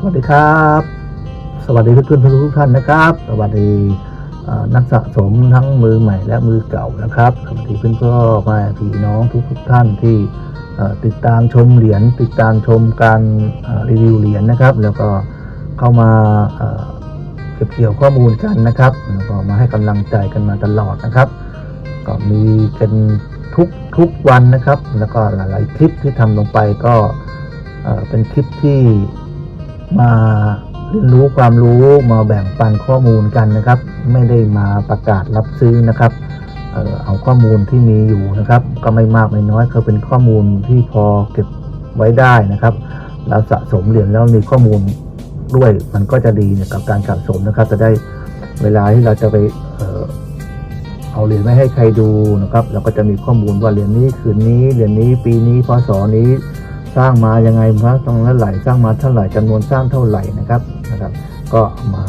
สวัสดีครับ สวัสดีเพื่อนๆทุกท่านนะครับ สวัสดีนักสะสมทั้งมือใหม่และมือเก่านะครับ สวัสดีเพื่อนพ่อม่พี่น้องทุกๆท่านที่ติดตามชมเหรียญติดตามชมการรีวิวเหรียญนะครับ แล้วก็เข้ามาเก็บเกี่ยวข้อมูลกันนะครับแล้วก็มาให้กำลังใจกันมาตลอดนะครับ ก็มีกันทุกทุกวันนะครับ แล้วก็หลาย ๆ คลิปที่ทำลงไปก็เป็นคลิปที่ มาเรียนรู้ความรู้มาแบ่งปันข้อมูลกันนะครับ ไม่ได้มาประกาศรับซื้อนะครับเอาข้อมูลที่มีอยู่นะครับ ก็ไม่มากไม่น้อยก็เป็นข้อมูลที่พอเก็บไว้ได้นะครับเราสะสมเหรียญแล้วมีข้อมูลด้วยมันก็จะดีเนี่ยกับการสะสมนะครับ จะได้เวลาที่เราจะไปเอ่อเอาเหรียญไม่ให้ใครดูนะครับ เราก็จะมีข้อมูลว่าเหรียญนี้คืนนี้เหรียญนี้ปีนี้พศนี้ สร้างมายังไงพระต้องเท่าไหร่สร้างมาเท่าไหร่จำนวนสร้างเท่าไหร่นะครับนะครับ ก็มา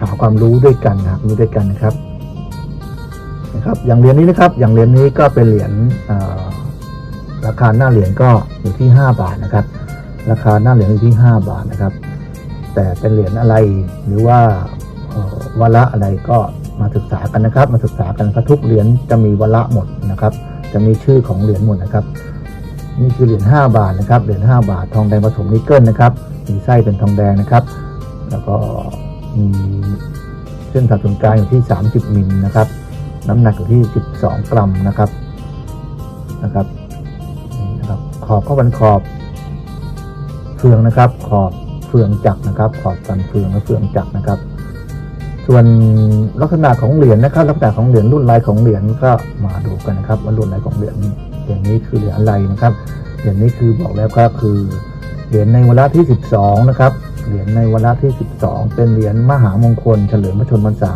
หาความรู้ด้วยกันนะครับรู้ด้วยกันนะครับนะครับ อย่างเหรียญนี้นะครับ อย่างเหรียญนี้ก็เป็นเหรียญราคาหน้าเหรียญก็อยู่ที่ 5 บาทนะครับ ราคาหน้าเหรียญอยู่ที่ 5 บาทนะครับ แต่เป็นเหรียญอะไรหรือว่าวาระอะไรก็มาศึกษากันนะครับ มาศึกษากันครับทุกเหรียญจะมีวาระหมดนะครับ จะมีชื่อของเหรียญหมดนะครับ นี่คือเหรียญ5บาทนะครับเหรียญ5บาททองแดงผสมนิกเกิลนะครับมีไส้เป็นทองแดงนะครับ แล้วก็มีเส้นผ่าศูนย์กลางอยู่ที่ 30มิลนะครับ น้ำหนักอยู่ที่ 12 กรัมนะครับนะครับนะครับ ขอบก็เป็นขอบเฟืองนะครับ ขอบเฟืองจักรนะครับ ขอบสันเฟืองและเฟืองจักรนะครับ ส่วนลักษณะของเหรียญนะครับ ลักษณะของเหรียญรุ่นลายของเหรียญก็มาดูกันนะครับว่ารุ่นลายของเหรียญเหรียญนี้คือเหรียญอะไรนะครับ เหรียญนี้คือบอกแล้วก็คือเหรียญในวาระที่ 12 นะครับ เหรียญในวาระที่ 12 เป็นเหรียญมหามงคล เฉลิมพระชนมพรรษา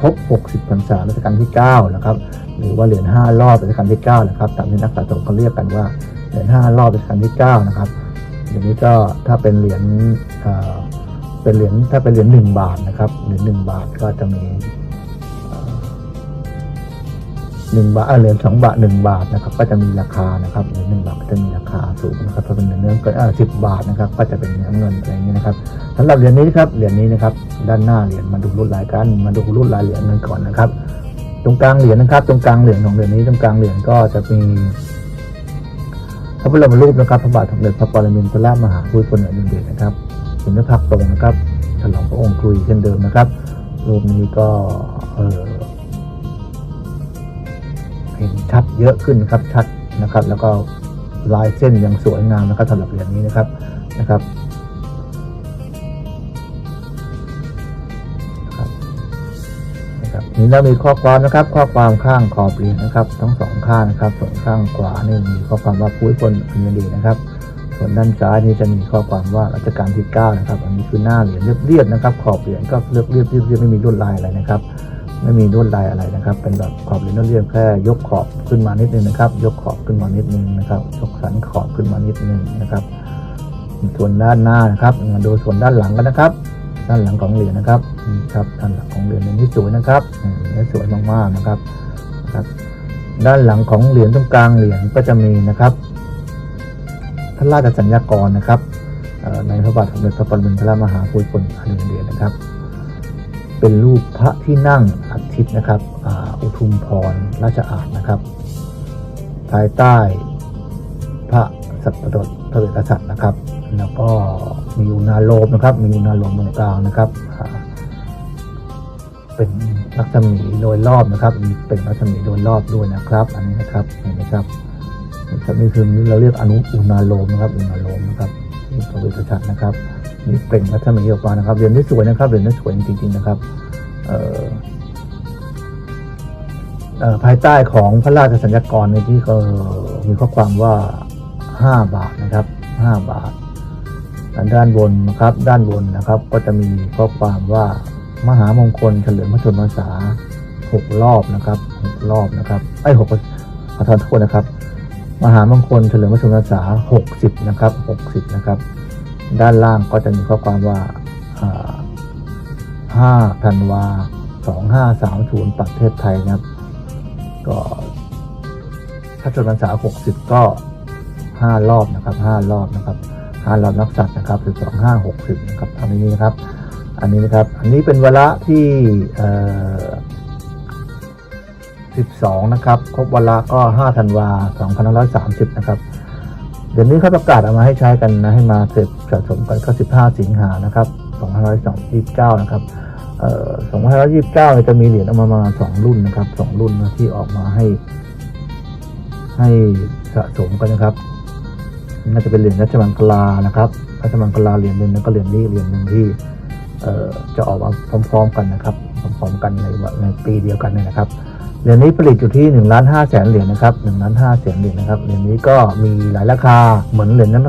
ครบ 60 พรรษารัชกาลที่ 9 นะครับ หรือว่าเหรียญ 5 รอบรัชกาลที่ 9 นะครับ ตามที่นักสะสมเขาเรียกกันว่า เหรียญ 5 รอบรัชกาลที่ 9 นะครับเหรียญนี้ก็ถ้าเป็นเหรียญเป็นเหรียญถ้าเป็นเหรียญ1บาทนะครับ เหรียญ1บาทก็จะมีเอ่อ หนึ่งบาทเหรียญสองบาทหนึ่งบาทนะครับ ก็จะมีราคานะครับเหรียญหนึ่งบาทก็จะมีราคาสูงนะครับถ้าเป็นเหรียญเนื้อเกินสิบบาทนะครับ ก็จะเป็นเนื้อเงินอะไรอย่างนี้นะครับสำหรับเหรียญนี้ครับเหรียญนี้นะครับ ด้านหน้าเหรียญมาดูรุ่นลายกันมาดูรุ่นลายเหรียญกันก่อนนะครับ ตรงกลางเหรียญนะครับ ตรงกลางเหรียญของเหรียญนี้ตรงกลางเหรียญก็จะมีพระบรมรูปนะครับพระบาทสมเด็จพระปรมินทรมหาภูมิพลอดุลยเดชนะครับสินพระพักตรงนะครับฉลองพระองค์คุยเช่นเดิมนะครับรูปนี้ก็เออ ชัดเยอะขึ้นครับชัดนะครับ แล้วก็ลายเส้นยังสวยงามนะครับสำหรับเหรียญนี้นะครับนะครับนะครับนี่เรามีข้อความนะครับ ข้อความข้างขอบเหรียญนะครับ ทั้งสองข้างนะครับ ส่วนข้างขวานี่มีข้อความว่าผู้พลอัญดีนะครับ ส่วนด้านซ้ายนี่จะมีข้อความว่ารัชกาลที่9นะครับ อันนี้คือหน้าเหรียญเรียบๆนะครับ ขอบเหรียญก็เรียบเรียบเรียบเรียบไม่มีลวดลายอะไรนะครับ ไม่มีลวดลายอะไรนะครับ เป็นแบบขอบเหรียญเรียบแค่ยกขอบขึ้นมานิดนึงนะครับ ยกขอบขึ้นมานิดนึงนะครับ ยกสันขอบขึ้นมานิดนึงนะครับ ส่วนด้านหน้านะครับมาดูส่วนด้านหลังกันนะครับ ด้านหลังของเหรียญนะครับนี่ครับด้านหลังของเหรียญนี้สวยนะครับนี่สวยมากๆนะครับนะครับด้านหลังของเหรียญตรงกลางเหรียญก็จะมีนะครับพระราชสัญญากรนะครับในพระบาทสมเด็จพระปรมินทรมหาภูมิพลอดุลยเดชนะครับ เป็นรูปพระที่นั่ง ทิตย์นะครับออุทุมพรราชอาณนะครับ ภายใต้พระสัตดพระเวทกษัตริย์นะครับ แล้วก็มีอุณาโลมนะครับ มีอุณาโลมตรงกลางนะครับ เป็นรัศมีโดยรอบนะครับ มีเป็นรัศมีโดยรอบด้วยนะครับ อันนี้นะครับเห็นไหมครับนี่ครับนี่คือเราเรียกอนุอุณาโลมนะครับอุณาโลมนะครับนี่พระเวทกษัตริย์นะครับมีเปล่งรัศมีออกมานะครับเรียญที่สวยนะครับเรียญที่สวยจริงๆนะครับ เอ่อ ภายใต้ของพระราชสัญญากรในที่ก็มีข้อความว่า 5 บาทนะครับ 5 บาทด้านบนนะครับ ด้านบนนะครับ ก็จะมีข้อความว่ามหามงคลเฉลิมพระชนมพรรษา6รอบนะครับ6รอบนะครับไอ้หกขอโทษนะครับ มหามงคลเฉลิมพระชนมพรรษา60นะครับ60นะครับ ด้านล่างก็จะมีข้อความว่าอ่า5ธันวา2530ประเทศไทยนะครับ ก็พระชนพรรษา60 ก็ 5 รอบนะครับ5รอบนะครับห้าเรานักสัตว์นะครับคือสองห้าหกสิบนะครับทางนี้นะครับ อันนี้นะครับ อันนี้เป็นวาระที่เอ่อ12 นะครับ ครบวาระก็5ธันวา2530 นะครับ เดี๋ยวนี้เขาประกาศเอามาให้ใช้กันนะ ให้มาเสพสะสมกันก็ 15 สิงหานะครับ2529 นะครับ เอ่อ2529เนี่ยจะมีเหรียญออกมาประมาณ2รุ่นนะครับ2รุ่นนะที่ออกมาให้ ให้สะสมกันนะครับน่าจะเป็นเหรียญรัชมังคลานะครับรัชมังคลาเหรียญหนึ่งแล้วก็เหรียญนี้เหรียญหนึ่งที่เออจะออกมาพร้อมๆกันนะครับพร้อมๆกันในในปีเดียวกันเนี่ยนะครับเหรียญนี้ผลิตอยู่ที่1นึ่งล้านห้าแสนเหรียญนะครับหนึ่งล้านห้าแสนเหรียญนะครับเหรียญนี้ก็มีหลายราคาเหมือนเหรียญนั้น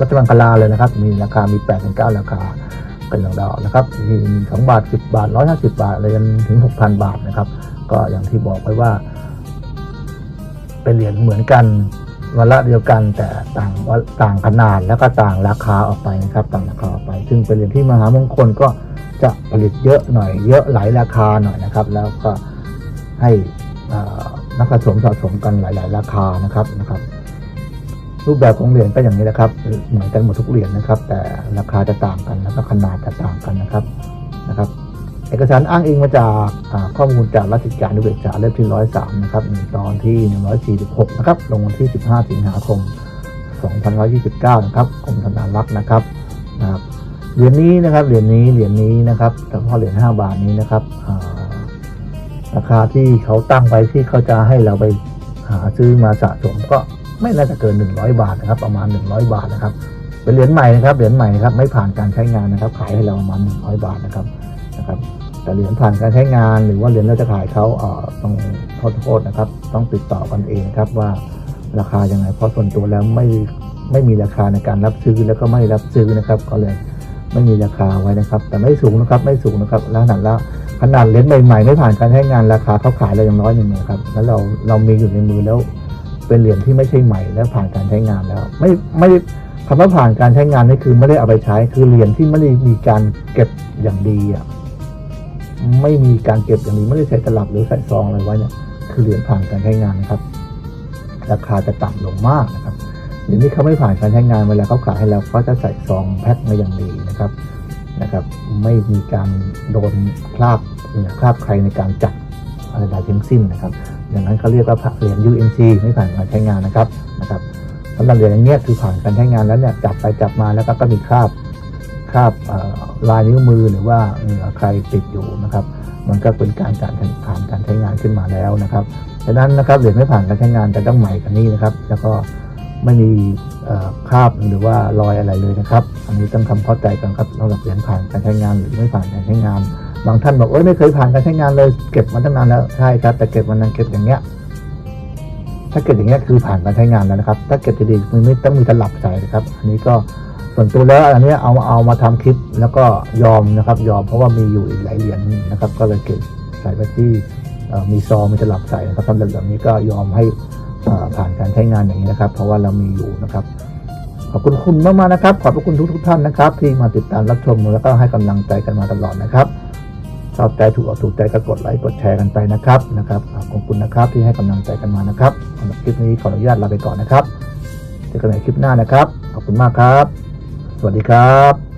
รัชมังคลาเลยนะครับ มีราคามี8ปดถึงเก้าราคา เป็นดอกๆนะครับมีสองบาท10บาท150บาทอะไรจนถึง6,000บาทนะครับ ก็อย่างที่บอกไว้ว่า เป็นเหรียญเหมือนกันวันละเดียวกันแต่ต่างว่าต่างขนาดแล้วก็ต่างราคาออกไปนะครับ ต่างราคาออกไป ซึ่งเป็นเหรียญที่มหามงคลก็จะผลิตเยอะหน่อย เยอะหลายราคาหน่อยนะครับ แล้วก็ให้นักสะสมสะสมกันหลาย ๆ ราคานะครับนะครับ รูปแบบของเหรียญก็อย่างนี้นะครับ เหมือนกันหมดทุกเหรียญนะครับ แต่ราคาจะต่างกันแล้วก็ขนาดจะต่างกันนะครับนะครับ เอกสารอ้างอิงมาจากข้อมูลจากราชการนุเบกษาเล่มที่103นะครับในตอนที่146นะครับ ลงวันที่15สิงหาคม2529นะครับกรมธนารักษ์นะครับนะครับเหรียญนี้นะครับเหรียญนี้เหรียญนี้นะครับเฉพาะเหรียญ5บาทนี้นะครับราคาที่เขาตั้งไว้ที่เขาจะให้เราไปหาซื้อมาสะสมก็ ไม่น่าจะเกิน 100 บาทนะครับ ประมาณ 100 บาทนะครับ เป็นเหรียญใหม่นะครับ เหรียญใหม่ครับ ไม่ผ่านการใช้งานนะครับ ขายให้เราประมาณ 100 บาทนะครับ นะครับ แต่เหรียญผ่านการใช้งาน หรือว่าเหรียญเราจะขายเขาเอ่อต้องโทษโทษนะครับ ต้องติดต่อกันเองนะครับว่าราคายังไง เพราะส่วนตัวแล้วไม่ ไม่มีราคาในการรับซื้อแล้วก็ไม่รับซื้อนะครับ ก็เลยไม่มีราคาไว้นะครับ แต่ไม่สูงนะครับ ไม่สูงนะครับแล้วขนาดละขนาดเหรียญใหม่ๆไม่ผ่านการใช้งานราคาเขาขายเราอย่างน้อยหนึ่งนะครับ แล้วเราเรามีอยู่ในมือแล้ว เป็นเหรียญที่ไม่ใช่ใหม่แล้วผ่านการใช้งานแล้ว ไม่ไม่ได้คำว่าผ่านการใช้งานนี่คือไม่ได้เอาไปใช้คือเหรียญที่ไม่ได้มีการเก็บอย่างดีอะไม่มีการเก็บอย่างนี้ไม่ได้ใส่ตลับหรือใส่ซองอะไรไว้เนี่ยคือเหรียญผ่านการใช้งานนะครับ ราคาจะต่ำลงมากนะครับเดี๋ยวนี้เขาไม่ผ่านการใช้งานเวลาเขาขายให้เราเขาจะใส่ซองแพ็คมาอย่างดีนะครับนะครับ ไม่มีการโดนคราบเหนือคราบใครในการจัดอะไรใดทั้งสิ้นนะครับ อย่างนั้นเขาเรียกว่าเหรียญ UNC ไม่ผ่านการใช้งานนะครับนะครับสำหรับเหรียญอย่างเงี้ยคือผ่านการใช้งานแล้วเนี่ยจับไปจับมาแล้วก็ก็มีคราบคราบลายนิ้วมือหรือว่าเหงื่อใครติดอยู่นะครับ มันก็เป็นการการผ่านการใช้งานขึ้นมาแล้วนะครับดังนั้นนะครับเหรียญไม่ผ่านการใช้งานจะต้องใหม่กันนี้นะครับ แล้วก็ไม่มีคราบหรือว่ารอยอะไรเลยนะครับ อันนี้ต้องทำเข้าใจกันครับสำหรับเหรียญผ่านการใช้งานหรือไม่ผ่านการใช้งาน บางท่านบอกเอ้ยไม่เคยผ่านการใช้งานเลยเก็บมาตั้งนานแล้วใช่ครับแต่เก็บมันนั้นเก็บอย่างเงี้ย ถ้าเกิดอย่างเงี้ยคือผ่านการใช้งานแล้วนะครับ ถ้าเกิดจะดีมันไม่ต้องมีตลับใส่นะครับอันนี้ก็ส่วนตัวแล้วอันเนี้ยเอาเอามาทำคลิปแล้วก็ยอมนะครับ ยอมเพราะว่ามีอยู่อีกหลายเหรียญนะครับ ก็เลยเก็บใส่ไปที่มีซองมีตลับใส่นะครับสำหรับแบบนี้ก็ยอมให้ผ่านการใช้งานอย่างนี้นะครับ เพราะว่าเรามีอยู่นะครับขอบคุณคุณมากๆนะครับ ขอบคุณทุกทุกท่านนะครับ ที่มาติดตามรับชมแล้วก็ให้กำลังใจกันมาตลอดนะครับ ชอบใจถูกอกถูกใจก็กดไลค์กดแชร์กันไปนะครับนะครับขอบคุณนะครับที่ให้กำลังใจกันมานะครับสำหรับคลิปนี้ขออนุญาตลาไปก่อนนะครับเจอกันใหม่คลิปหน้านะครับ ขอบคุณมากครับ สวัสดีครับ